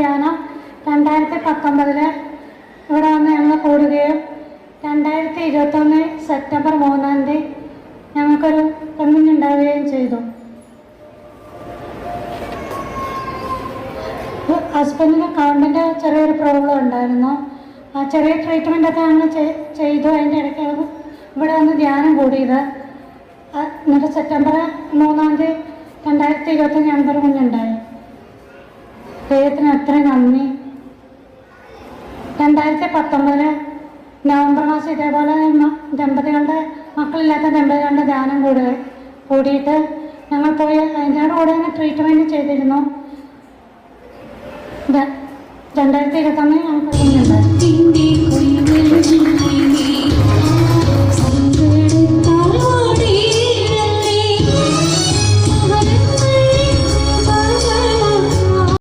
ധ്യാനം രണ്ടായിരത്തി പത്തൊമ്പതിൽ ഇവിടെ വന്ന് ഞങ്ങൾ കൂടുകയും രണ്ടായിരത്തി ഇരുപത്തൊന്ന് സെപ്റ്റംബർ മൂന്നാം തീയതി ഞങ്ങൾക്കൊരു പെൺകുഞ്ഞുണ്ടാവുകയും ചെയ്തു. ഹസ്ബൻഡിന് കൗണ്ടിന്റെ ചെറിയൊരു പ്രോബ്ലം ഉണ്ടായിരുന്നു. ആ ചെറിയ ട്രീറ്റ്മെന്റ് ഒക്കെ ഞങ്ങൾ ചെയ്തു. അതിന്റെ ഇടയ്ക്ക് ഇവിടെ വന്ന് ധ്യാനം കൂടിയത്. എന്നിട്ട് സെപ്റ്റംബർ മൂന്നാം തീയതി രണ്ടായിരത്തി ഇരുപത്തി ഞങ്ങൾക്കൊരു കുഞ്ഞുണ്ടായി. ദൈവത്തിന് അത്ര നന്ദി? രണ്ടായിരത്തി പത്തൊമ്പതിൽ നവംബർ മാസം ഇതേപോലെ ദമ്പതികളുടെ മക്കളില്ലാത്ത ദമ്പതികളുടെ ധ്യാനം കൂടുക കൂടിയിട്ട് ഞങ്ങൾ പോയി അതിന്റെ കൂടെ തന്നെ ട്രീറ്റ്മെന്റ് ചെയ്തിരുന്നു. രണ്ടായിരത്തി ഇരുപത്തൊന്നിൽ ഞങ്ങൾക്ക്